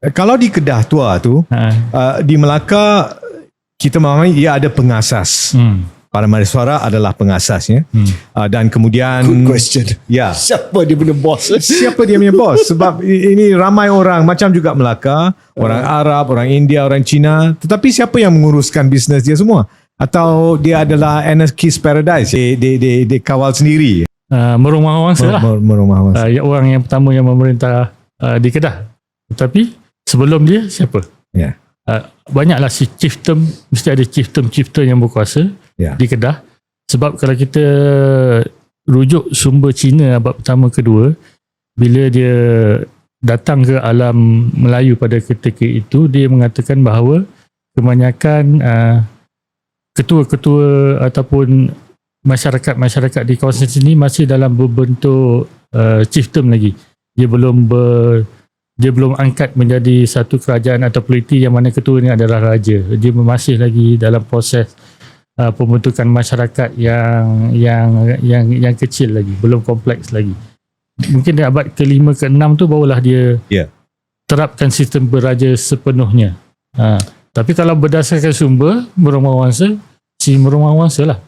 Kalau di Kedah tua tu, Ha. uh, di Melaka kita memahami ia ada pengasas. Hmm. Para Suara adalah pengasasnya. Hmm. Uh, dan kemudian Good question. ya. Siapa dia punya bos? Siapa dia punya bos? Sebab ini ramai orang macam juga Melaka, orang Arab, orang India, orang Cina. Tetapi siapa yang menguruskan bisnes dia semua? Atau dia adalah anarchist paradise? Dia, dia, dia, dia kawal sendiri. Uh, merumah wangsa lah. Mer- merumah masa. Uh, yang orang yang pertama yang memerintah uh, di Kedah. Tetapi sebelum dia siapa? Ya. Uh, banyaklah si chieftain, mesti ada chieftain-chieftain yang berkuasa Ya. di Kedah. Sebab kalau kita rujuk sumber Cina abad pertama kedua, bila dia datang ke alam Melayu pada ketika itu, dia mengatakan bahawa kebanyakan uh, ketua-ketua ataupun masyarakat-masyarakat di kawasan sini masih dalam berbentuk uh, chieftain lagi. Dia belum ber, dia belum angkat menjadi satu kerajaan atau politi yang mana ketua ini adalah raja. Dia masih lagi dalam proses uh, pembentukan masyarakat yang yang yang yang kecil lagi, belum kompleks lagi. Mungkin di abad ke-5 ke-6 tu barulah dia Ya. terapkan sistem beraja sepenuhnya. Ha. Tapi kalau berdasarkan sumber Merumah Wangsa, si Merumah Wangsa lah